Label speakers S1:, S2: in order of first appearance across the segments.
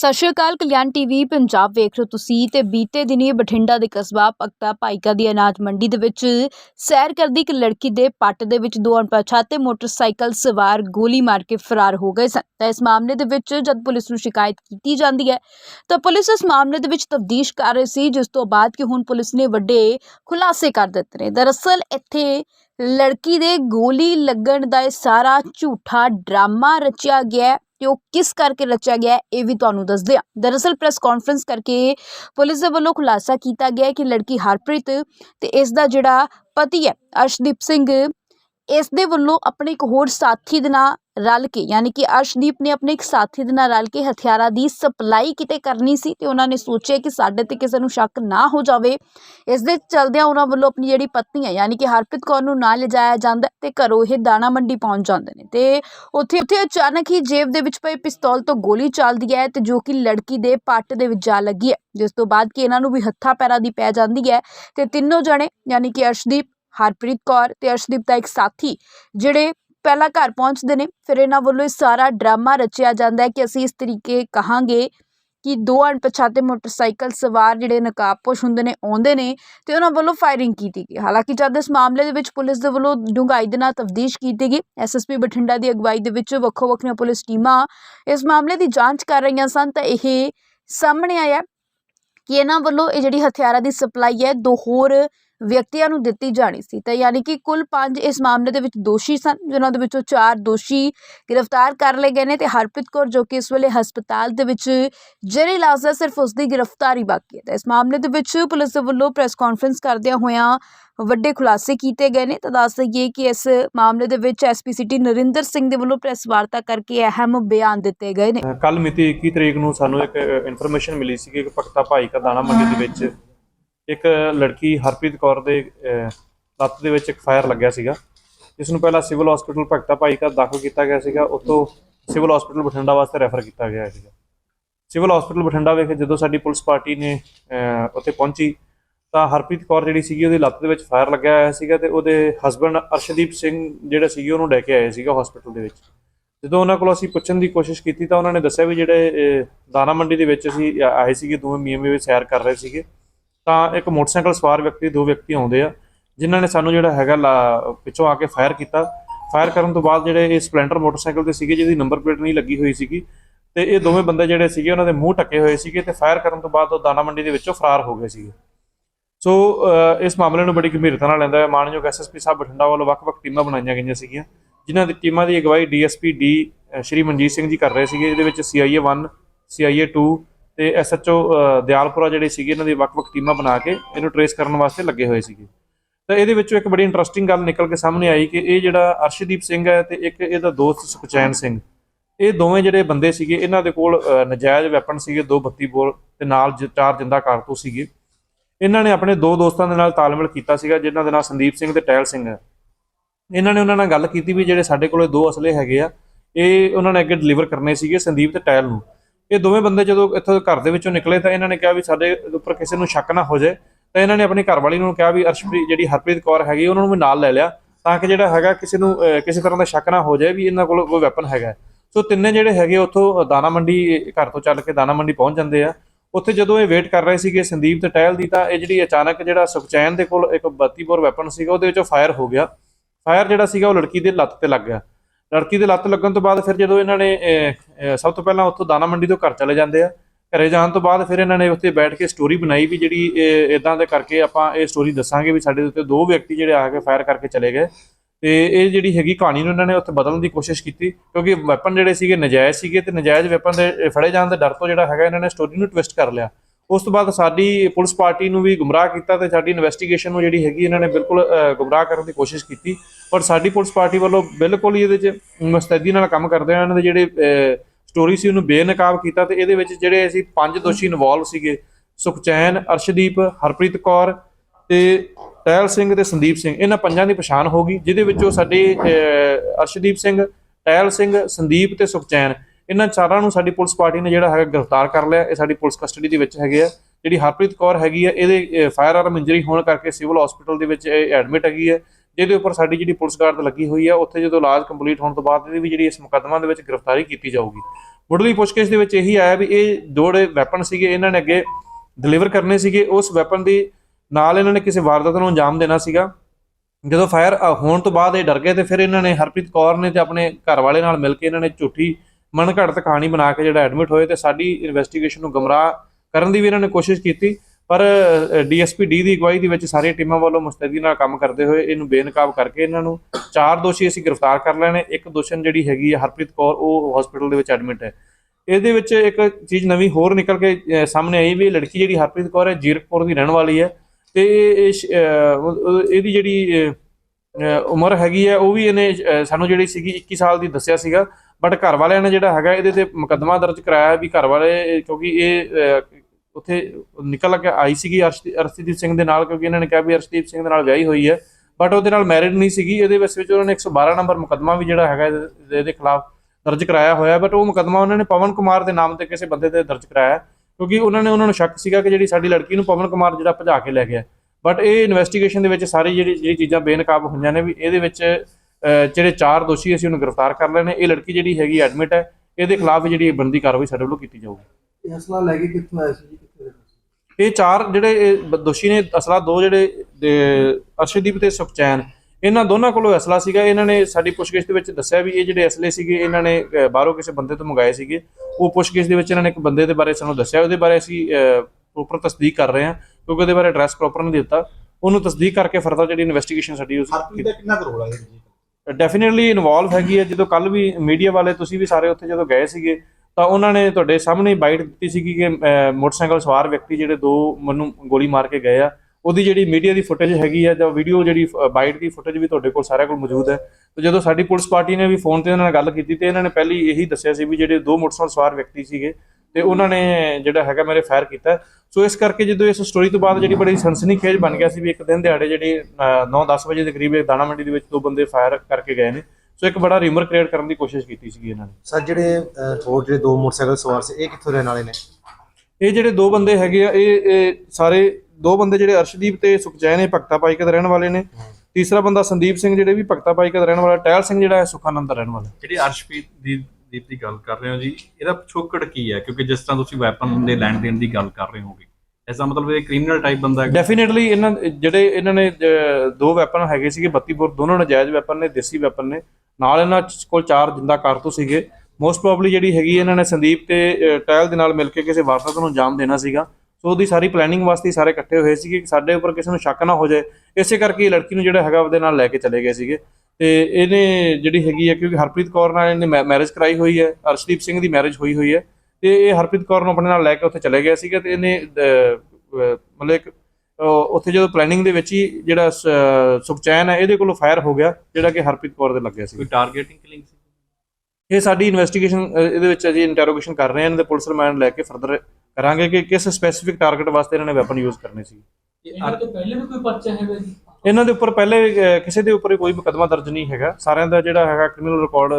S1: ਸਤਿ ਸ਼੍ਰੀ ਅਕਾਲ, ਕਲਿਆਣ ਟੀਵੀ, ਪੰਜਾਬ ਵੇਖ ਰਹੇ ਹੋ ਤੁਸੀਂ ਤੇ ਬੀਤੇ ਦਿਨੀ ਬਠਿੰਡਾ ਦੇ ਕਸਬਾ ਪਕਤਾ ਭਾਈਕਾ ਦੀ ਅਨਾਜ ਮੰਡੀ ਦੇ ਵਿੱਚ ਸੈਰ ਕਰਦੀ ਇੱਕ ਲੜਕੀ ਦੇ ਪੱਟ ਦੇ ਵਿੱਚ ਦੋ ਅਣਪਛਾਤੇ ਮੋਟਰਸਾਈਕਲ ਸਵਾਰ ਗੋਲੀ ਮਾਰ ਕੇ ਫਰਾਰ ਹੋ ਗਏ ਸਨ। ਤਾਂ ਇਸ ਮਾਮਲੇ ਦੇ ਵਿੱਚ ਜਦ ਪੁਲਿਸ ਨੂੰ ਸ਼ਿਕਾਇਤ ਕੀਤੀ ਜਾਂਦੀ ਹੈ, ਤਾਂ ਪੁਲਿਸ ਇਸ ਮਾਮਲੇ ਦੇ ਵਿੱਚ ਤਫਤੀਸ਼ ਕਰ ਰਹੀ ਸੀ, ਜਿਸ ਤੋਂ ਬਾਅਦ ਕਿ ਹੁਣ ਪੁਲਿਸ ਨੇ ਵੱਡੇ ਖੁਲਾਸੇ ਕਰ ਦਿੱਤੇ ਨੇ। ਦਰਅਸਲ ਇੱਥੇ ਲੜਕੀ ਦੇ ਗੋਲੀ ਲੱਗਣ ਦਾ ਇਹ ਸਾਰਾ ਝੂਠਾ ਡਰਾਮਾ ਰਚਿਆ ਗਿਆ ਤੇ ਉਹ ਕਿਸ ਕਰਕੇ ਰਚਿਆ ਗਿਆ ਇਹ ਵੀ ਤੁਹਾਨੂੰ ਦੱਸਦੇ ਹਾਂ। ਦਰਅਸਲ ਪ੍ਰੈਸ ਕਾਨਫਰੰਸ ਕਰਕੇ ਪੁਲਿਸ ਦੇ ਵੱਲੋਂ ਖੁਲਾਸਾ ਕੀਤਾ ਗਿਆ ਕਿ ਲੜਕੀ ਹਰਪ੍ਰੀਤ ਤੇ ਇਸ ਦਾ ਜਿਹੜਾ ਪਤੀ ਹੈ, ਅਰਸ਼ਦੀਪ ਸਿੰਘ ਇਸ ਦੇ ਵੱਲੋਂ ਆਪਣੇ ਇੱਕ ਹੋਰ ਸਾਥੀ ਦੇ ਨਾਲ ਰਲ ਕੇ, ਯਾਨੀ ਕਿ ਅਰਸ਼ਦੀਪ ਨੇ ਆਪਣੇ ਇੱਕ ਸਾਥੀ ਦੇ ਨਾਲ ਰਲ ਕੇ ਹਥਿਆਰਾਂ ਦੀ ਸਪਲਾਈ ਕਿਤੇ ਕਰਨੀ ਸੀ ਤੇ ਉਹਨਾਂ ਨੇ ਸੋਚਿਆ ਕਿ ਸਾਡੇ ਤੇ ਕਿਸੇ ਨੂੰ ਸ਼ੱਕ ਨਾ ਹੋ ਜਾਵੇ। ਇਸ ਦੇ ਚਲਦਿਆਂ ਉਹਨਾਂ ਵੱਲੋਂ ਆਪਣੀ ਜਿਹੜੀ ਪਤਨੀ ਹੈ, ਯਾਨੀ ਕਿ ਹਰਪ੍ਰੀਤ ਕੌਰ ਨੂੰ ਨਾਲ ਲਿਜਾਇਆ ਜਾਂਦਾ ਹੈ ਤੇ ਘਰੋਂ ਇਹ ਦਾਣਾ ਮੰਡੀ ਪਹੁੰਚ ਜਾਂਦੇ ਨੇ। ਤੇ ਉੱਥੇ ਉੱਥੇ ਅਚਾਨਕ ਹੀ ਜੇਬ ਦੇ ਵਿੱਚ ਪਏ ਪਿਸਤੌਲ ਤੋਂ ਗੋਲੀ ਚੱਲਦੀ ਹੈ ਤੇ ਜੋ ਕਿ ਲੜਕੀ ਦੇ ਪੱਟ ਦੇ ਵਿੱਚ ਜਾ ਲੱਗੀ ਹੈ, ਜਿਸ ਤੋਂ ਬਾਅਦ ਕਿ ਇਹਨਾਂ ਨੂੰ ਵੀ ਹੱਥਾਂ ਪੈਰਾਂ ਦੀ ਪੈ ਜਾਂਦੀ ਹੈ ਤੇ ਤਿੰਨੋਂ ਜਣੇ, ਯਾਨੀ ਕਿ ਅਰਸ਼ਦੀਪ ਹਰਪ੍ਰੀਤ ਕੌਰ ਤੇ ਅਰਸ਼ਦੀਪ ਦਾ ਇੱਕ ਸਾਥੀ, ਜਿਹੜੇ ਪਹਿਲਾਂ ਘਰ ਪਹੁੰਚਦੇ ਨੇ, ਫਿਰ ਇਹਨਾਂ ਵੱਲੋਂ ਇਹ ਸਾਰਾ ਡਰਾਮਾ ਰਚਿਆ ਜਾਂਦਾ ਹੈ ਕਿ ਅਸੀਂ ਇਸ ਤਰੀਕੇ ਕਹਾਂਗੇ ਕਿ ਦੋ ਅਣਪਛਾਤੇ ਮੋਟਰਸਾਈਕਲ ਸਵਾਰ ਜਿਹੜੇ ਨਕਾਬਪੋਸ਼ ਹੁੰਦੇ ਨੇ, ਆਉਂਦੇ ਨੇ ਤੇ ਉਹਨਾਂ ਵੱਲੋਂ ਫਾਇਰਿੰਗ ਕੀਤੀ ਗਈ। ਹਾਲਾਂਕਿ ਜਦ ਇਸ ਮਾਮਲੇ ਦੇ ਵਿੱਚ ਪੁਲਿਸ ਦੇ ਵੱਲੋਂ ਡੂੰਘਾਈ ਦੇ ਨਾਲ ਤਫਤੀਸ਼ ਕੀਤੀ ਗਈ ਐਸਐਸਪੀ ਬਠਿੰਡਾ ਦੀ ਅਗਵਾਈ ਦੇ ਵਿੱਚ ਵੱਖੋ ਵੱਖਰੀਆਂ ਪੁਲਿਸ ਟੀਮਾਂ ਇਸ ਮਾਮਲੇ ਦੀ ਜਾਂਚ ਕਰ ਰਹੀਆਂ ਸਨ, ਤਾਂ ਇਹ ਸਾਹਮਣੇ ਆਇਆ ਕਿ ਇਹਨਾਂ ਵੱਲੋਂ ਇਹ ਜਿਹੜੀ ਹਥਿਆਰਾਂ ਦੀ ਸਪਲਾਈ ਹੈ, ਦੋ ਹੋਰ ਵਿਅਕਤੀਆਂ ਨੂੰ ਦਿੱਤੀ ਜਾਣੀ ਸੀ। ਤਾਂ ਯਾਨੀ ਕਿ ਕੁੱਲ 5 ਇਸ ਮਾਮਲੇ ਦੇ ਵਿੱਚ ਦੋਸ਼ੀ ਸਨ, ਜਿਨ੍ਹਾਂ ਦੇ ਵਿੱਚੋਂ 4 ਦੋਸ਼ੀ ਗ੍ਰਿਫਤਾਰ ਕਰ ਲਏ ਗਏ ਨੇ ਤੇ ਹਰਪ੍ਰੀਤ ਕੌਰ ਜੋ ਕਿ ਇਸ ਵੇਲੇ ਹਸਪਤਾਲ ਦੇ ਵਿੱਚ ਜੇਰੇ ਇਲਾਜ ਹੈ ਸਿਰਫ ਉਸ ਦੀ ਗ੍ਰਿਫਤਾਰੀ ਬਾਕੀ ਹੈ। ਤਾਂ ਇਸ ਮਾਮਲੇ ਦੇ ਵਿੱਚ ਪੁਲਿਸ ਦੇ ਵੱਲੋਂ ਪ੍ਰੈਸ ਕਾਨਫਰੰਸ ਕਰਦਿਆਂ ਹੋਇਆਂ ਵੱਡੇ ਖੁਲਾਸੇ ਕੀਤੇ ਗਏ ਨੇ। ਤਾਂ ਦੱਸ ਦਈਏ ਕਿ ਇਸ ਮਾਮਲੇ ਦੇ ਵਿੱਚ ਐਸਪੀ ਸਿਟੀ ਨਰਿੰਦਰ ਸਿੰਘ ਦੇ ਵੱਲੋਂ ਪ੍ਰੈਸ ਵਾਰਤਾ ਕਰਕੇ ਅਹਿਮ ਬਿਆਨ ਦਿੱਤੇ ਗਏ ਨੇ।
S2: ਕੱਲ ਮਿਤੀ 21 ਤਰੀਕ ਨੂੰ ਸਾਨੂੰ ਇੱਕ ਇਨਫੋਰਮੇਸ਼ਨ ਮਿਲੀ ਸੀ ਕਿ ਪਕਤਾ ਭਾਈ ਕਾ ਦਾਣਾ ਮੰਡੀ ਦੇ ਵਿੱਚ ਇੱਕ ਲੜਕੀ ਹਰਪ੍ਰੀਤ ਕੌਰ ਦੇ ਲੱਤ ਦੇ ਵਿੱਚ ਇੱਕ ਫਾਇਰ ਲੱਗਿਆ ਸੀਗਾ। ਇਸ ਨੂੰ ਪਹਿਲਾਂ ਸਿਵਲ ਹਸਪੀਟਲ ਭਗਤਾ ਭਾਈ ਕਾ ਦਾਖਲ ਕੀਤਾ ਗਿਆ ਸੀਗਾ। ਉਤੋਂ ਸਿਵਲ ਹਸਪੀਟਲ ਬਠਿੰਡਾ ਵਾਸਤੇ ਰੈਫਰ ਕੀਤਾ ਗਿਆ ਸੀਗਾ। ਸਿਵਲ ਹਸਪੀਟਲ ਬਠਿੰਡਾ ਵਿਖੇ ਜਦੋਂ ਸਾਡੀ ਪੁਲਿਸ ਪਾਰਟੀ ਨੇ ਉੱਥੇ ਪਹੁੰਚੀ, ਤਾਂ ਹਰਪ੍ਰੀਤ ਕੌਰ ਜਿਹੜੀ ਸੀਗੀ, ਉਹਦੀ ਲੱਤ ਦੇ ਵਿੱਚ ਫਾਇਰ ਲੱਗਿਆ ਹੋਇਆ ਸੀਗਾ ਤੇ ਉਹਦੇ ਹਸਬੰਡ ਅਰਸ਼ਦੀਪ ਸਿੰਘ ਜਿਹੜੇ ਸੀਗੇ, ਉਹਨੂੰ ਲੈ ਕੇ ਆਏ ਸੀਗਾ ਹਸਪੀਟਲ ਦੇ ਵਿੱਚ। ਜਦੋਂ ਉਹਨਾਂ ਕੋਲ ਅਸੀਂ ਪੁੱਛਣ ਦੀ ਕੋਸ਼ਿਸ਼ ਕੀਤੀ, ਤਾਂ ਉਹਨਾਂ ਨੇ ਦੱਸਿਆ ਵੀ ਜਿਹੜੇ ਦਾਣਾ ਮੰਡੀ ਦੇ ਵਿੱਚ ਅਸੀਂ ਆਏ ਸੀਗੇ, ਦੋਵੇਂ ਮੀਆਂ ਮੀਆਂ ਸੈਰ ਕਰ ਰਹੇ ਸੀਗੇ। ਤਾਂ ਇੱਕ ਮੋਟਰਸਾਈਕਲ ਸਵਾਰ ਵਿਅਕਤੀ, ਦੋ ਵਿਅਕਤੀ ਆਉਂਦੇ ਆ, ਜਿਨ੍ਹਾਂ ਨੇ ਸਾਨੂੰ ਜਿਹੜਾ ਹੈਗਾ ਲਾ- ਪਿੱਛੋਂ ਆ ਕੇ ਫਾਇਰ ਕੀਤਾ। ਫਾਇਰ ਕਰਨ ਤੋਂ ਬਾਅਦ ਜਿਹੜੇ ਇਹ ਸਪਲੈਂਡਰ ਮੋਟਰਸਾਈਕਲ ਤੇ ਸੀਗੇ, ਜਿਹਦੀ ਨੰਬਰ ਪਲੇਟ ਨਹੀਂ ਲੱਗੀ ਹੋਈ ਸੀਗੀ, ਤੇ ਇਹ ਦੋਵੇਂ ਬੰਦੇ ਜਿਹੜੇ ਸੀਗੇ, ਉਹਨਾਂ ਦੇ ਮੂੰਹ ਟੱਕੇ ਹੋਏ ਸੀਗੇ ਤੇ ਫਾਇਰ ਕਰਨ ਤੋਂ ਬਾਅਦ ਉਹ ਦਾਣਾ ਮੰਡੀ ਦੇ ਵਿੱਚੋਂ ਫਰਾਰ ਹੋ ਗਏ ਸੀਗੇ। ਸੋ ਇਸ ਮਾਮਲੇ ਨੂੰ ਬੜੀ ਗੰਭੀਰਤਾ ਨਾਲ ਲੈਂਦਾ ਹੈ ਮਾਨਯੋਗ ਐਸਐਸਪੀ ਸਾਹਿਬ ਬਠਿੰਡਾ ਵੱਲੋਂ ਵੱਖ-ਵੱਖ ਟੀਮਾਂ ਬਣਾਈਆਂ ਗਈਆਂ ਸੀਗੀਆਂ, ਜਿਨ੍ਹਾਂ ਦੀ ਟੀਮਾਂ ਦੀ ਅਗਵਾਈ ਡੀਐਸਪੀ ਡੀ ਸ਼੍ਰੀ ਮਨਜੀਤ ਸਿੰਘ ਜੀ ਕਰ ਰਹੇ ਸੀਗੇ, ਇਹਦੇ ਵਿੱਚ ਸੀਆਈਏ 1 ਸੀਆਈਏ 2 ਤੇ ਐਸਐਚਓ ਦਿਆਲਪੁਰਾ ਜਿਹੜੇ ਸੀਗੇ ਇਹਨਾਂ ਦੀ ਵੱਖ-ਵੱਖ ਟੀਮਾਂ ਬਣਾ ਕੇ ਇਹਨੂੰ ਟਰੇਸ ਕਰਨ ਵਾਸਤੇ ਲੱਗੇ ਹੋਏ ਸੀਗੇ। ਤਾਂ ਇਹਦੇ ਵਿੱਚੋਂ ਇੱਕ ਬੜੀ ਇੰਟਰਸਟਿੰਗ ਗੱਲ ਨਿਕਲ ਕੇ ਸਾਹਮਣੇ ਆਈ ਕਿ ਇਹ ਜਿਹੜਾ ਅਰਸ਼ਦੀਪ ਸਿੰਘ ਹੈ ਤੇ ਇੱਕ ਇਹਦਾ ਦੋਸਤ ਸੁਖਚੈਨ ਸਿੰਘ ਇਹ ਦੋਵੇਂ ਜਿਹੜੇ ਬੰਦੇ ਸੀਗੇ ਇਹਨਾਂ ਦੇ ਕੋਲ ਅਹ, ਨਜਾਇਜ਼ ਵੈਪਨ ਸੀਗੇ ਦੋ 32 ਬੋਲ ਤੇ ਨਾਲ ਜ- ਚਾਰ ਜਿੰਦਾ ਕਾਰਤੂਸ ਸੀਗੇ। ਇਹਨਾਂ ਨੇ ਆਪਣੇ ਦੋ ਦੋਸਤਾਂ ਦੇ ਨਾਲ ਤਾਲਮੇਲ ਕੀਤਾ ਸੀਗਾ ਜਿਨ੍ਹਾਂ ਦੇ ਨਾਂ ਸੰਦੀਪ ਸਿੰਘ ਤੇ ਟੈਲ ਸਿੰਘ ਹੈ। ਇਹਨਾਂ ਨੇ ਉਹਨਾਂ ਨਾਲ ਗੱਲ ਕੀਤੀ ਵੀ ਜਿਹੜੇ ਸਾਡੇ ਕੋਲੇ ਦੋ ਅਸਲੇ ਹੈਗੇ ਆ ਇਹ ਉਹਨਾਂ ਨੇ ਅੱਗੇ ਡਿਲੀਵਰ ਕਰਨੇ ਸੀਗੇ ਸੰਦੀਪ ਤੇ ਟੈਲ ਨੂੰ। ਇਹ ਦੋਵੇਂ ਬੰਦੇ ਜਦੋਂ ਇੱਥੋਂ ਘਰ ਦੇ ਵਿੱਚੋਂ ਨਿਕਲੇ ਤਾਂ ਇਹਨਾਂ ਨੇ ਕਿਹਾ ਵੀ ਸਾਡੇ ਉੱਪਰ ਕਿਸੇ ਨੂੰ ਸ਼ੱਕ ਨਾ ਹੋ ਜਾਏ। ਤਾਂ ਇਹਨਾਂ ਨੇ ਆਪਣੀ ਘਰਵਾਲੀ ਨੂੰ ਕਿਹਾ ਵੀ ਅਰਸ਼ਪ੍ਰੀਤ, ਜਿਹੜੀ ਹਰਪ੍ਰੀਤ ਕੌਰ ਹੈਗੀ, ਉਹਨਾਂ ਨੂੰ ਵੀ ਨਾਲ ਲੈ ਲਿਆ ਤਾਂ ਕਿ ਜਿਹੜਾ ਹੈਗਾ ਕਿਸੇ ਨੂੰ ਕਿਸੇ ਤਰ੍ਹਾਂ ਦਾ ਸ਼ੱਕ ਨਾ ਹੋ ਜਾਏ ਵੀ ਇਹਨਾਂ ਕੋਲ ਕੋਈ ਵੈਪਨ ਹੈਗਾ ਸੋ ਤਿੰਨੇ ਜਿਹੜੇ ਹੈਗੇ ਉੱਥੋਂ ਦਾਣਾ ਮੰਡੀ, ਘਰ ਤੋਂ ਚੱਲ ਕੇ ਦਾਣਾ ਮੰਡੀ ਪਹੁੰਚ ਜਾਂਦੇ ਆ। ਉੱਥੇ ਜਦੋਂ ਇਹ ਵੇਟ ਕਰ ਰਹੇ ਸੀਗੇ ਸੰਦੀਪ ਤੇ ਟਹਿਲ ਦੀ, ਤਾਂ ਇਹ ਜਿਹੜੀ ਅਚਾਨਕ ਜਿਹੜਾ ਸੁਖਚੈਨ ਦੇ ਕੋਲ ਇੱਕ 32 ਬੋਰ ਵੈਪਨ ਸੀਗਾ, ਉਹਦੇ ਵਿੱਚੋਂ ਫਾਇਰ ਹੋ ਗਿਆ। ਫਾਇਰ ਜਿਹੜਾ ਸੀਗਾ ਉਹ ਲੜਕੀ ਦੇ ਲੱਤ ਤੇ ਲੱਗ ਗਿਆ। ਲੜਕੀ ਦੇ ਲੱਤ ਲੱਗਣ ਤੋਂ ਬਾਅਦ ਫਿਰ ਜਦੋਂ ਇਹਨਾਂ ਨੇ ਸਭ ਤੋਂ ਪਹਿਲਾਂ ਉੱਥੋਂ ਦਾਣਾ ਮੰਡੀ ਤੋਂ ਘਰ ਚਲੇ ਜਾਂਦੇ ਆ। ਘਰੇ ਜਾਣ ਤੋਂ ਬਾਅਦ ਫਿਰ ਇਹਨਾਂ ਨੇ ਉੱਥੇ ਬੈਠ ਕੇ ਸਟੋਰੀ ਬਣਾਈ ਵੀ ਜਿਹੜੀ ਇਦਾਂ ਦੇ ਕਰਕੇ ਆਪਾਂ ਇਹ ਸਟੋਰੀ ਦੱਸਾਂਗੇ ਵੀ ਸਾਡੇ ਉੱਤੇ ਦੋ ਵਿਅਕਤੀ ਜਿਹੜੇ ਆ ਕੇ ਫਾਇਰ ਕਰਕੇ ਚਲੇ ਗਏ। ਤੇ ਇਹ ਜਿਹੜੀ ਹੈਗੀ ਕਹਾਣੀ ਨੂੰ ਇਹਨਾਂ ਨੇ ਉੱਥੇ ਬਦਲਣ ਦੀ ਕੋਸ਼ਿਸ਼ ਕੀਤੀ ਕਿਉਂਕਿ ਵੈਪਨ ਜਿਹੜੇ ਸੀਗੇ, ਨਜਾਇਜ਼ ਸੀਗੇ ਤੇ ਨਜਾਇਜ਼ ਵੈਪਨ ਦੇ, ਫੜੇ ਜਾਣ ਦੇ ਡਰ ਤੋਂ ਜਿਹੜਾ ਹੈਗਾ ਇਹਨਾਂ ਨੇ ਸਟੋਰੀ ਨੂੰ ਟਵਿਸਟ ਕਰ ਲਿਆ। ਉਸ ਤੋਂ ਬਾਅਦ ਸਾਡੀ ਪੁਲਿਸ ਪਾਰਟੀ ਨੂੰ ਵੀ ਗੁੰਮਰਾਹ ਕੀਤਾ ਤੇ ਸਾਡੀ ਇਨਵੈਸਟੀਗੇਸ਼ਨ ਨੂੰ ਜਿਹੜੀ ਹੈਗੀ ਇਹਨਾਂ ਨੇ ਬਿਲਕੁਲ ਗੁੰਮਰਾਹ ਕਰਨ ਦੀ ਕੋਸ਼ਿਸ਼ ਕੀਤੀ। ਪਰ ਸਾਡੀ ਪੁਲਿਸ ਪਾਰਟੀ ਵੱਲੋਂ ਬਿਲਕੁਲ ਹੀ ਇਹਦੇ 'ਚ ਮੁਸਤੈਦੀ ਨਾਲ ਕੰਮ ਕਰਦੇ ਆ ਇਹਨਾਂ ਦੇ ਜਿਹੜੇ ਸਟੋਰੀ ਸੀ ਉਹਨੂੰ ਬੇਨਕਾਬ ਕੀਤਾ ਤੇ ਇਹਦੇ ਵਿੱਚ ਜਿਹੜੇ ਅਸੀਂ ਪੰਜ ਦੋਸ਼ੀ ਇਨਵੋਲਵ ਸੀਗੇ, ਸੁਖਚੈਨ, ਅਰਸ਼ਦੀਪ, ਹਰਪ੍ਰੀਤ ਕੌਰ ਤੇ ਟਹਿਲ ਸਿੰਘ ਤੇ ਸੰਦੀਪ ਸਿੰਘ। ਇਹਨਾਂ ਪੰਜਾਂ ਦੀ ਪਛਾਣ ਹੋ ਗਈ, ਜਿਹਦੇ ਵਿੱਚੋਂ ਸਾਡੇ ਅਰਸ਼ਦੀਪ ਸਿੰਘ ਟਹਿਲ ਸਿੰਘ, ਸੰਦੀਪ ਤੇ ਸੁਖਚੈਨ। ਇਹਨਾਂ ਚਾਰਾਂ ਨੂੰ ਸਾਡੀ ਪੁਲਿਸ ਪਾਰਟੀ ਨੇ ਜਿਹੜਾ ਹੈਗਾ ਗ੍ਰਿਫਤਾਰ ਕਰ ਲਿਆ। ਇਹ ਸਾਡੀ ਪੁਲਿਸ ਕਸਟਡੀ ਦੇ ਵਿੱਚ ਹੈਗੇ ਆ। ਜਿਹੜੀ ਹਰਪ੍ਰੀਤ ਕੌਰ ਹੈਗੀ ਆ, ਇਹਦੇ ਫਾਇਰ ਆਰਮ ਇੰਜਰੀ ਹੋਣ ਕਰਕੇ ਸਿਵਲ ਹਸਪੀਟਲ ਦੇ ਵਿੱਚ ਐਡਮਿਟ ਹੈਗੀ ਹੈ ਜਿਹਦੇ ਉੱਪਰ ਸਾਡੀ ਜਿਹੜੀ ਪੁਲਿਸ ਗਾਰਡ ਲੱਗੀ ਹੋਈ ਆ, ਉੱਥੇ ਜਦੋਂ ਇਲਾਜ ਕੰਪਲੀਟ ਹੋਣ ਤੋਂ ਬਾਅਦ ਇਹਦੀ ਵੀ ਜਿਹੜੀ ਇਸ ਮੁਕੱਦਮਾ ਦੇ ਵਿੱਚ ਗ੍ਰਿਫਤਾਰੀ ਕੀਤੀ ਜਾਊਗੀ। ਮੁੱਢਲੀ ਪੁੱਛਗਿੱਛ ਦੇ ਵਿੱਚ ਇਹੀ ਆਇਆ ਵੀ ਇਹ ਦੋ ਜਿਹੜੇ ਵੈਪਨ ਸੀਗੇ, ਇਹਨਾਂ ਨੇ ਅੱਗੇ ਡਿਲੀਵਰ ਕਰਨੇ ਸੀਗੇ। ਉਸ ਵੈਪਨ ਦੀ ਨਾਲ ਇਹਨਾਂ ਨੇ ਕਿਸੇ ਵਾਰਦਾਤ ਨੂੰ ਅੰਜਾਮ ਦੇਣਾ ਸੀਗਾ। ਜਦੋਂ ਫਾਇਰ ਹੋਣ ਤੋਂ ਬਾਅਦ ਇਹ ਡਰ ਗਏ ਤੇ ਫਿਰ ਇਹਨਾਂ ਨੇ ਹਰਪ੍ਰੀਤ ਕੌਰ ਨੇ ਤੇ ਆਪਣੇ ਘਰ ਵਾਲੇ ਨਾਲ ਮਿਲ ਕੇ ਇਹਨਾਂ ਨੇ ਝੂਠੀ ਮਨਘੜਤ ਕਹਾਣੀ ਬਣਾ ਕੇ ਜਿਹੜਾ ਐਡਮਿਟ ਹੋਏ ਤੇ ਸਾਡੀ ਇਨਵੈਸਟੀਗੇਸ਼ਨ ਨੂੰ ਗਮਰਾਹ ਕਰਨ ਦੀ ਵੀ ਇਹਨਾਂ ਨੇ ਕੋਸ਼ਿਸ਼ ਕੀਤੀ। ਪਰ ਡੀਐਸਪੀ ਡੀ ਦੀ ਅਗਵਾਈ ਦੇ ਵਿੱਚ ਸਾਰੀਆਂ ਟੀਮਾਂ ਵੱਲੋਂ ਮੁਸਤੈਦੀ ਨਾਲ ਕੰਮ ਕਰਦੇ ਹੋਏ ਇਹਨੂੰ ਬੇਨਕਾਬ ਕਰਕੇ ਇਹਨਾਂ ਨੂੰ ਚਾਰ ਦੋਸ਼ੀ ਅਸੀਂ ਗ੍ਰਿਫਤਾਰ ਕਰ ਲੈਣੇ ਇੱਕ ਦੋਸ਼ਣ ਜਿਹੜੀ ਹੈਗੀ ਹੈ ਹਰਪ੍ਰੀਤ ਕੌਰ, ਉਹ ਹਸਪੀਟਲ ਦੇ ਵਿੱਚ ਐਡਮਿਟ ਹੈ। ਇਹਦੇ ਵਿੱਚ ਇੱਕ ਚੀਜ਼ ਨਵੀਂ ਹੋਰ ਨਿਕਲ ਕੇ ਸਾਹਮਣੇ ਆਈ ਵੀ ਇਹ ਲੜਕੀ ਜਿਹੜੀ ਹਰਪ੍ਰੀਤ ਕੌਰ ਹੈ, ਜੀਰਕਪੁਰ ਦੀ ਰਹਿਣ ਵਾਲੀ ਹੈ ਤੇ ਇਹਦੀ ਜਿਹੜੀ ਉਮਰ ਹੈਗੀ ਹੈ, ਉਹ ਵੀ ਇਹਨੇ ਸਾਨੂੰ ਜਿਹੜੀ ਸੀਗੀ 21 ਸਾਲ ਦੀ ਦੱਸਿਆ ਸੀਗਾ। ਬਟ ਘਰ ਵਾਲਿਆਂ ਨੇ ਜਿਹੜਾ ਹੈਗਾ ਇਹਦੇ ਤੇ ਮੁਕੱਦਮਾ ਦਰਜ ਕਰਾਇਆ ਵੀ ਘਰ ਵਾਲੇ ਕਿਉਂਕਿ ਇਹ ਉੱਥੇ ਨਿਕਲ ਕੇ ਆਈ ਸੀਗੀ ਅਰਸ਼- ਅਰਸ਼ਦੀਪ ਸਿੰਘ ਦੇ ਨਾਲ ਕਿਉਂਕਿ ਇਹਨਾਂ ਨੇ ਕਿਹਾ ਵੀ ਅਰਸ਼ਦੀਪ ਸਿੰਘ ਦੇ ਨਾਲ ਵਿਆਹੀ ਹੋਈ ਹੈ। ਬਟ ਉਹਦੇ ਨਾਲ ਮੈਰਿਡ ਨਹੀਂ ਸੀਗੀ, ਇਹਦੇ ਵਿੱਚ ਵਿੱਚ ਉਹਨਾਂ ਨੇ 112 ਨੰਬਰ ਮੁਕੱਦਮਾ ਵੀ ਜਿਹੜਾ ਹੈਗਾ ਇਹਦੇ ਇਹਦੇ ਖਿਲਾਫ ਦਰਜ ਕਰਾਇਆ ਹੋਇਆ ਬਟ ਉਹ ਮੁਕੱਦਮਾ ਉਹਨਾਂ ਨੇ ਪਵਨ ਕੁਮਾਰ ਦੇ ਨਾਮ ਤੇ ਕਿਸੇ ਬੰਦੇ ਤੇ ਦਰਜ ਕਰਾਇਆ। ਕਿਉਂਕਿ ਉਹਨਾਂ ਨੇ, ਉਹਨਾਂ ਨੂੰ ਸ਼ੱਕ ਸੀਗਾ ਕਿ ਜਿਹੜੀ ਸਾਡੀ ਲੜਕੀ ਨੂੰ ਪਵਨ ਕੁਮਾਰ ਜਿਹੜਾ ਭਜਾ ਕੇ ਲੈ ਗਿਆ। ਬਟ ਇਹ ਇਨਵੈਸਟੀਗੇਸ਼ਨ ਦੇ ਵਿੱਚ ਸਾਰੀ ਜਿਹੜੀ ਜਿਹੜੀ ਚੀਜ਼ਾਂ ਬੇਨਕਾਬ ਹੋਈਆਂ ਨੇ ਵੀ ਇਹਦੇ ਵਿੱਚ ਜਿਹੜੇ ਚਾਰ ਦੋਸ਼ੀ ਅਸੀਂ ਉਹਨੂੰ ਗ੍ਰਿਫਤਾਰ ਕਰ ਲਏ ਨੇ ਇਹ ਲੜਕੀ ਜਿਹੜੀ ਹੈਗੀ ਐਡਮਿਟ ਹੈ ਇਹਦੇ ਖਿਲਾਫ ਜਿਹੜੀ ਬਣਦੀ ਕਾਰਵਾਈ ਸਾਡੇ ਵੱਲੋਂ ਕੀਤੀ ਜਾਊਗੀ।
S3: ਅਸਲਾ ਲੈ ਕੇ ਕਿੱਥੋਂ ਆਇਆ ਸੀ ਜੀ ਕਿੱਥੇ ਦਾ ਸੀ?
S2: ਇਹ ਚਾਰ ਜਿਹੜੇ ਦੋਸ਼ੀ ਨੇ ਅਸਲਾ ਦੋ ਜਿਹੜੇ ਅਰਸ਼ਦੀਪ ਤੇ ਸੁਖਚੈਨ ਇਹਨਾਂ ਦੋਨਾਂ ਕੋਲੋਂ ਅਸਲਾ ਸੀਗਾ। ਇਹਨਾਂ ਨੇ ਸਾਡੀ ਪੁੱਛਗਿੱਛ ਦੇ ਵਿੱਚ ਦੱਸਿਆ ਵੀ ਇਹ ਜਿਹੜੇ ਅਸਲੇ ਸੀਗੇ ਇਹਨਾਂ ਨੇ ਬਾਹਰੋਂ ਕਿਸੇ ਬੰਦੇ ਤੋਂ ਮੰਗਾਏ ਸੀਗੇ। ਉਹ ਪੁੱਛਗਿੱਛ ਦੇ ਵਿੱਚ ਇਹਨਾਂ ਨੇ ਇੱਕ ਬੰਦੇ ਦੇ ਬਾਰੇ ਸਾਨੂੰ ਦੱਸਿਆ ਉਹਦੇ ਬਾਰੇ ਅਸੀਂ ਪ੍ਰੋਪਰ ਤਸਦੀਕ ਕਰ ਰਹੇ ਹਾਂ ਕਿਉਂਕਿ ਉਹਦੇ ਬਾਰੇ ਐਡਰੈਸ ਪ੍ਰੋਪਰ ਨਹੀਂ ਦਿੱਤਾ। ਉਹਨੂੰ ਤਸਦੀਕ ਕਰਕੇ ਫਰਦਰ ਜਿਹੜੀ ਇਨਵੈਸਟੀਗੇਸ਼ਨ ਸਾਡੀ ਉਸ
S3: ਕਿੰਨਾ ਕਰੋੜ ਹੈ ਜੀ
S2: ਡੈਫੀਨਿਟਲੀ ਇਨਵੋਲਵ ਹੈਗੀ ਹੈ। ਜਦੋਂ ਕੱਲ ਵੀ ਮੀਡੀਆ ਵਾਲੇ ਤੁਸੀਂ ਵੀ ਸਾਰੇ ਉੱਥੇ ਜਦੋਂ ਗਏ ਸੀਗੇ, ਤਾਂ ਉਹਨਾਂ ਨੇ ਤੁਹਾਡੇ ਸਾਹਮਣੇ ਬਾਈਟ ਦਿੱਤੀ ਸੀਗੀ ਕਿ ਮੋਟਰਸਾਈਕਲ ਸਵਾਰ ਵਿਅਕਤੀ ਜਿਹੜੇ ਦੋ ਮੈਨੂੰ ਗੋਲੀ ਮਾਰ ਕੇ ਗਏ ਆ। ਉਹਦੀ ਜਿਹੜੀ ਮੀਡੀਆ ਦੀ ਫੁਟੇਜ ਹੈਗੀ ਆ ਜਾਂ ਵੀਡੀਓ ਜਿਹੜੀ ਬਾਈਟ ਦੀ ਫੁਟੇਜ ਵੀ ਤੁਹਾਡੇ ਕੋਲ ਸਾਰਿਆਂ ਕੋਲ ਮੌਜੂਦ ਹੈ। ਤੇ ਜਦੋਂ ਸਾਡੀ ਪੁਲਿਸ ਪਾਰਟੀ ਨੇ ਵੀ ਫੋਨ ਤੇ ਉਹਨਾਂ ਨਾਲ ਗੱਲ ਕੀਤੀ ਤੇ ਇਹਨਾਂ ਨੇ ਪਹਿਲੀ ਇਹੀ ਦੱਸਿਆ ਸੀ ਵੀ ਜਿਹੜੇ ਦੋ ਮੋਟਰਸਾਈਕਲ ਸਵਾਰ ਵਿਅਕਤੀ ਸੀਗੇ ਤੇ ਉਹਨਾਂ ਨੇ ਜਿਹੜਾ ਹੈਗਾ ਮੇਰੇ ਫਾਇਰ ਕੀਤਾ। ਸੋ ਇਸ ਕਰਕੇ ਜਦੋਂ ਇਸ ਸਟੋਰੀ ਤੋਂ ਬਾਅਦ ਜਿਹੜੀ ਬੜੀ ਸਨਸਨੀਖੇਜ ਬਣ ਗਿਆ ਸੀ ਵੀ ਇੱਕ ਦਿਨ ਦਿਹਾੜੇ ਜਿਹੜੇ 9-10 ਵਜੇ ਦੇ ਕਰੀਬ ਇਹ ਦਾਣਾ ਮੰਡੀ ਦੇ ਵਿੱਚ ਦੋ ਬੰਦੇ ਫਾਇਰ ਕਰਕੇ ਗਏ ਨੇ। ਸੋ ਇੱਕ ਬੜਾ ਰਿਮਰ ਕ੍ਰੀਏਟ ਕਰਨ ਦੀ ਕੋਸ਼ਿਸ਼ ਕੀਤੀ ਸੀਗੀ ਇਹਨਾਂ ਨੇ।
S3: ਸਰ ਜਿਹੜੇ ਹੋਰ ਜਿਹੜੇ ਦੋ ਮੋਟਰਸਾਈਕਲ ਸਵਾਰ ਸੀ ਇਹ ਕਿੱਥੋਂ ਰਹਿਣ ਵਾਲੇ ਨੇ?
S2: ਇਹ ਜਿਹੜੇ ਦੋ ਬੰਦੇ ਹੈਗੇ ਆ ਇਹ ਇਹ ਸਾਰੇ ਦੋ ਬੰਦੇ ਜਿਹੜੇ ਅਰਸ਼ਦੀਪ ਤੇ ਸੁਖਜੈਨ ਇਹ ਭਗਤਾ ਪਾਈਕੇ ਦੇ ਰਹਿਣ ਵਾਲੇ ਨੇ। ਤੀਸਰਾ ਬੰਦਾ ਸੰਦੀਪ ਸਿੰਘ ਜਿਹੜੇ ਵੀ ਭਗਤਾ ਪਾਈਕੇ ਦਾ ਰਹਿਣ ਵਾਲਾ ਟਹਿਲ ਸਿੰਘ ਜਿਹੜਾ ਹੈ ਸੁਖਾਨੰਦ ਦਾ ਰਹਿਣ ਵਾਲਾ।
S4: ਜਿਹੜੀ ਅਰਸ਼ਪ੍ਰੀਤ ਦੀ ਦੀਪ ਦੀ ਗੱਲ ਕਰ ਰਹੇ ਹੋ ਜੀ ਇਹਦਾ ਪਿਛੋਕੜ ਕੀ ਹੈ? ਕਿਉਂਕਿ ਜਿਸ ਤਰ੍ਹਾਂ ਤੁਸੀਂ ਵੈਪਨ ਦੇ ਲੈਣ ਦੇਣ ਦੀ ਗੱਲ ਕਰ ਰਹੇ ਹੋਗੇ। ਇਸਦਾ ਮਤਲਬ ਇਹ ਕ੍ਰਿਮੀਨਲ ਟਾਈਪ ਬੰਦਾ ਹੈ
S2: ਡੈਫੀਨਿਟਲੀ ਇਹਨਾਂ ਜਿਹੜੇ ਇਹਨਾਂ ਨੇ ਅਹ, ਦੋ ਵੈਪਨ ਹੈਗੇ ਸੀਗੇ 32 ਬੋਰ ਦੋਨੋਂ ਨਜਾਇਜ਼ ਵੈਪਨ ਨੇ ਦੇਸੀ ਵੈਪਨ ਨੇ। ਨਾਲ ਇਹਨਾਂ ਚ- ਕੋਲ ਚਾਰ ਜਿੰਦਾ ਕਾਰਤੂਸ ਸੀਗੇ। ਮੋਸਟ ਪ੍ਰੋਬਬਲੀ ਜਿਹੜੀ ਹੈਗੀ ਇਹਨਾਂ ਨੇ ਸੰਦੀਪ ਤੇ ਅਹ, ਟਾਇਲ ਦੇ ਨਾਲ ਮਿਲ ਕੇ ਕਿਸੇ ਵਾਰਦਾਤ ਨੂੰ ਅੰਜਾਮ ਦੇਣਾ ਸੀਗਾ। ਸੋ ਉਹਦੀ ਸਾਰੀ ਪਲੈਨਿੰਗ ਵਾਸਤੇ ਹੀ ਸਾਰੇ ਇਕੱਠੇ ਹੋਏ ਸੀਗੇ ਕਿ ਸਾਡੇ ਉੱਪਰ ਕਿਸੇ ਨੂੰ ਸ਼ੱਕ ਨਾ ਹੋ ਜਾਏ। ਇਸੇ ਕਰਕੇ ਇਹ ਲੜਕੀ ਨੂੰ ਜਿਹੜਾ ਹੈਗਾ ਉਹਦੇ ਨਾਲ ਲੈ ਕੇ ਚਲੇ ਗਏ ਸੀਗੇ। ਤੇ ਇਹਨੇ ਜਿਹੜੀ ਹੈਗੀ ਹੈ ਕਿਉਂਕਿ ਹਰਪ੍ਰੀਤ ਕੌਰ ਨਾਲ ਇਹਨੇ ਮੈਰਿਜ ਕਰਾਈ ਹੋਈ ਹੈ ਅਰਸ਼ਦੀਪ ਸਿੰਘ ਦੀ ਮੈਰਿਜ ਹੋਈ ਹੋਈ ਹੈ ਤੇ ਇਹ ਹਰਪ੍ਰੀਤ ਕੌਰ ਨੂੰ ਆਪਣੇ ਨਾਲ ਲੈ ਕੇ ਉੱਥੇ ਚਲੇ ਗਿਆ ਸੀਗਾ ਤੇ ਇਹਨੇ ਮਤਲਬ ਇੱਕ ਉੱਥੇ ਜਦੋਂ ਪਲੈਨਿੰਗ ਦੇ ਵਿੱਚ ਹੀ ਜਿਹੜਾ ਸੁਖਚੈਨ ਹੈ ਇਹਦੇ ਕੋਲੋਂ ਫਾਇਰ ਹੋ ਗਿਆ ਜਿਹੜਾ ਕਿ ਹਰਪ੍ਰੀਤ ਕੌਰ ਦੇ ਲੱਗਿਆ ਸੀ।
S4: ਕੋਈ ਟਾਰਗੇਟਿੰਗ ਕਿਲਿੰਗ ਸੀ?
S2: ਇਹ ਸਾਡੀ ਇਨਵੈਸਟੀਗੇਸ਼ਨ ਇਹਦੇ ਵਿੱਚ ਅਜੇ ਇੰਟਰੋਗੇਸ਼ਨ ਕਰ ਰਹੇ ਹਾਂ ਇਹਨਾਂ ਦੇ ਪੁਲਿਸ ਰਿਮਾਂਡ ਲੈ ਕੇ ਫਰਦਰ ਕਰਾਂਗੇ ਕਿ ਕਿਸ ਸਪੈਸੀਫਿਕ ਟਾਰਗੇਟ ਵਾਸਤੇ ਇਹਨਾਂ ਨੇ ਵੈਪਨ ਯੂਜ਼ ਕਰਨੇ ਸੀ।
S5: ਇਹਨਾਂ ਤੋਂ ਪਹਿਲੇ ਵੀ ਕੋਈ ਪਰਚਾ ਹੈਗਾ ਜੀ?
S2: ਇਹਨਾਂ ਦੇ ਉੱਪਰ ਪਹਿਲੇ ਅਹ, ਕਿਸੇ ਦੇ ਉੱਪਰ ਕੋਈ ਮੁਕੱਦਮਾ ਦਰਜ ਨਹੀਂ ਹੈਗਾ। ਸਾਰਿਆਂ ਦਾ ਜਿਹੜਾ ਹੈਗਾ ਕ੍ਰਿਮੀਨਲ ਰਿਕਾਰਡ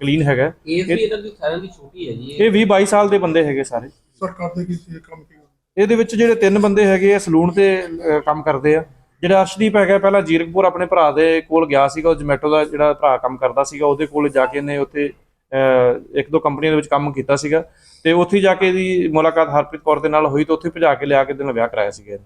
S2: ਕਲੀਨ ਹੈਗਾ।
S5: ਏਜ ਵੀ ਇਹਨਾਂ ਦੀ ਸਾਰਿਆਂ ਦੀ ਛੋਟੀ ਹੈ ਜੀ
S2: ਇਹ। 20 22 ਸਾਲ ਦੇ ਬੰਦੇ ਹੈਗੇ ਸਾਰੇ।
S6: ਸਰ ਕਰਦੇ ਕੀ ਸੀ ਇਹ ਕੰਮ ਕੀ?
S2: ਇਹਦੇ ਵਿੱਚ ਜਿਹੜੇ ਤਿੰਨ ਬੰਦੇ ਹੈਗੇ ਆ ਸਲੂਨ ਤੇ ਅਹ, ਕੰਮ ਕਰਦੇ ਆ। ਜਿਹੜਾ ਅਰਸ਼ਦੀਪ ਹੈਗਾ ਪਹਿਲਾਂ ਜੀਰਕਪੁਰ ਆਪਣੇ ਭਰਾ ਦੇ ਕੋਲ ਗਿਆ ਸੀਗਾ ਉਹ ਜੋਮੈਟੋ ਦਾ ਜਿਹੜਾ ਭਰਾ ਕੰਮ ਕਰਦਾ ਸੀਗਾ ਉਹਦੇ ਕੋਲ ਜਾ ਕੇ ਇਹਨੇ ਉੱਥੇ ਅਹ, ਇੱਕ ਦੋ ਕੰਪਨੀਆਂ ਦੇ ਵਿੱਚ ਕੰਮ ਕੀਤਾ ਸੀਗਾ। ਤੇ ਉੱਥੇ ਜਾ ਕੇ ਇਹਦੀ ਮੁਲਾਕਾਤ ਹਰਪ੍ਰੀਤ ਕੌਰ ਦੇ ਨਾਲ ਹੋਈ ਤੇ ਉੱਥੇ ਭਜਾ ਕੇ ਲਿਆ ਕੇ ਨਾਲ ਵਿਆਹ ਕਰਾਇਆ ਸੀਗਾ ਇਹਨੇ।